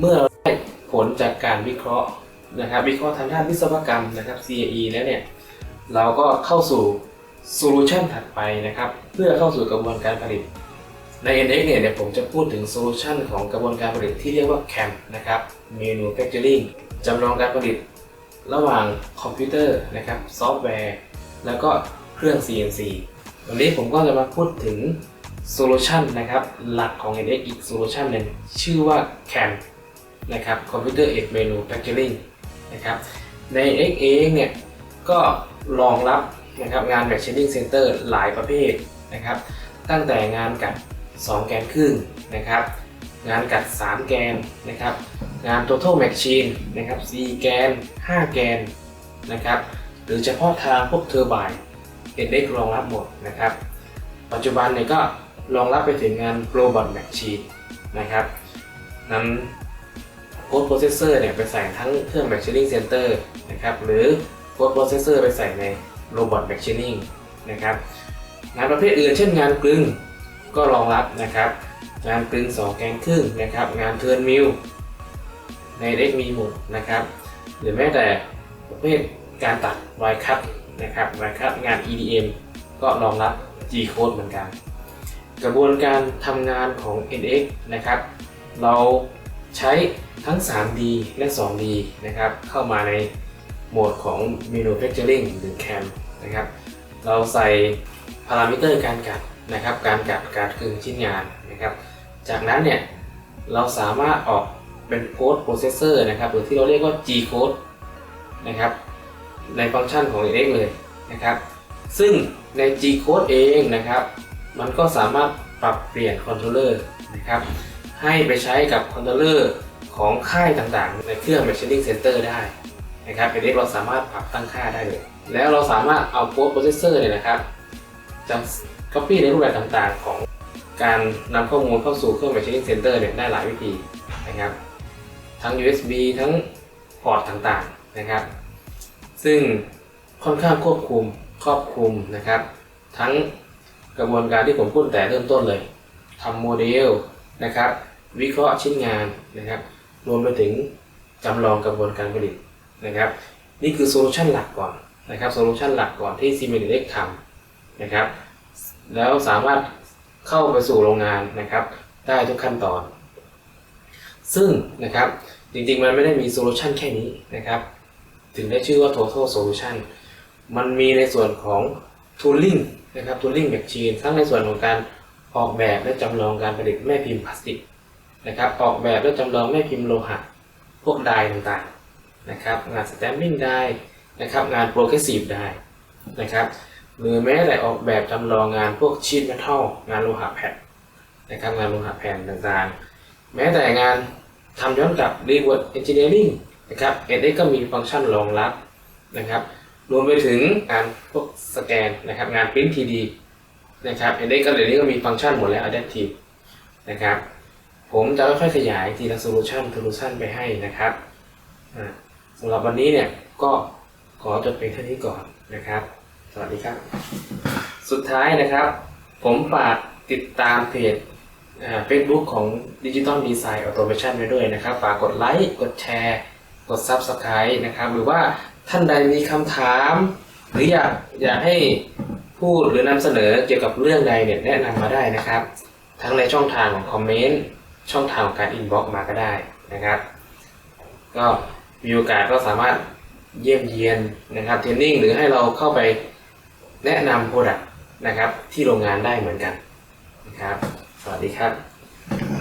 เมื่อเราได้ผลจากการวิเคราะห์นะครับ วิเคราะห์ทางด้านวิศวกรรมนะครับ CAE แล้วเนี่ยเราก็เข้าสู่โซลูชันถัดไปนะครับ เพื่อเข้าสู่กระบวนการผลิตใน NX เนี่ยเดี๋ยวผมจะพูดถึงโซลูชันของกระบวนการผลิตที่เรียกว่า CAM นะครับ Manufacturing จำลองการผลิตระหว่างคอมพิวเตอร์นะครับซอฟต์แวร์ แล้วก็เครื่อง CNC วันนี้ผมก็จะมาพูดถึงโซลูชันนะครับ หลักของ NX อีกโซลูชันหนึ่งชื่อว่า CAM นะครับ Computer Aided Manufacturing นะครับ ใน NX เองเนี่ยก็รองรับนะครับงาน Machining Center หลายประเภทนะครับ ตั้งแต่งานกัด 2 แกนครึ่งนะครับ งานกัด 3 แกนนะครับ งาน Total Machine นะครับ4แกน 5 แกนนะครับหรือเฉพาะทางพวกเทอร์ไบน์ NX รองรับหมดนะครับ ปัจจุบันเนี่ยก็รองรับไปถึงงาน Robot Machine นะครับนั้นำ Code Processor เนี่ยไปใส่ทั้งเครื่อง Machining Center นะครับหรือ Code Processor ไปใส่ใน Robot Machining นะครับงานประเภทอื่นเช่นงานกลึงก็รองรับนะครับงานกลึง2แกนครึ่งนะครับงานเทิร์นมิลในเล็กมีหมดนะครับหรือแม้แต่ประเภทการตัดวายคัตนะครับวายคัตงาน EDM ก็รองรับ G code เหมือนกัน กระบวนการทำงานของ NX นะครับ เรา ใช้ทั้ง 3D และ 2D นะครับเข้ามาในโหมดของ Manufacturing หรือ CAM นะครับเราใส่พารามิเตอร์การกัดนะครับการกัดการกึ่งชิ้นงานนะครับจากนั้นเนี่ยเราสามารถออกเป็นโค้ดโปรเซสเซอร์นะครับหรือที่เราเรียกว่า G code นะครับในฟังก์ชันของ NX เลยนะครับซึ่งใน G code เองนะครับมันก็สามารถปรับเปลี่ยนคอนโทรลเลอร์นะครับ ให้ไปใช้กับคอนโทรลเลอร์ของค่ายต่างๆ ในเครื่อง Machining Center ได้นะครับ NX เราสามารถปรับตั้งค่าได้เลย แล้วเราสามารถเอาโค้ดโปรเซสเซอร์เนี่ยนะครับจะ copy ในรูปแบบต่างๆ ของการนำข้อมูลเข้าสู่เครื่อง Machining Center เนี่ยได้หลายวิธีนะครับ ทั้ง USB ทั้งพอร์ตต่างๆนะครับ ซึ่งค่อนข้างควบคุมครอบคลุมนะครับ ทั้งกระบวนการที่ผมพูดแต่เริ่มต้นเลยทำโมเดลนะครับ วิเคราะห์ชิ้นงานนะครับ รวมไปถึงจำลองกระบวนการผลิตนะครับ นี่คือโซลูชันหลักก่อนนะครับโซลูชันหลักก่อนที่ c m e n x ทำนะครับ แล้วสามารถเข้าไปสู่โรงงานนะครับ ได้ทุกขั้นตอน ซึ่งนะครับจริงๆมันไม่ได้มีโซลูชันแค่นี้นะครับ ถึงได้ชื่อว่า total solution มันมีในส่วนของ tooling นะครับ tooling machine ทั้งในส่วนของการออกแบบและจำลองการผลิตแม่พิมพ์พลาสติก นะครับออกแบบและจำลองแม่พิมพ์โลหะ พวกไดร์ต่างๆนะครับงาน stamping ไดร์นะครับงาน progressive ไดร์นะครับหรือแม้แต่ออกแบบจำลองงานพวกชีทเมทัลงานโลหะแผ่นนะครับงานโลหะแผ่นต่างๆ แม้แต่งานทำย้อนกลับ reverse engineering นะครับ NX ก็มีฟังก์ชันรองรับนะครับรวมไปถึงงานพวกสแกนนะครับงาน print 3D นะครับ NX ก็เดี๋ยวนี้ก็มีฟังก์ชันหมดแล้ว adaptive นะครับ ผมจะค่อยๆขยายทีละโซลูชันโซลูชันไปให้นะครับสำหรับวันนี้เนี่ยก็ขอจบเพียงเท่านี้ก่อนนะครับ สวัสดีครับ สุดท้ายนะครับ ผมฝากติดตามเพจเฟซบุ๊กของ Digital Design Automation ไว้ด้วยนะครับ ฝากกดไลค์ กดแชร์ กด Subscribe นะครับ หรือว่าท่านใดมีคำถาม หรืออยากอยากให้พูดหรือนำเสนอเกี่ยวกับเรื่องใดเนี่ยแนะนำมาได้นะครับ ทั้งในช่องทางของคอมเมนต์ ช่องทางของการอินบ็อกมาก็ได้นะครับ ก็มีโอกาสก็สามารถเยี่ยมเยียนนะครับเทรนนิ่งหรือให้เราเข้าไปแนะนำโปรดักต์นะครับที่โรงงานได้เหมือนกันนะครับ สวัสดีครับ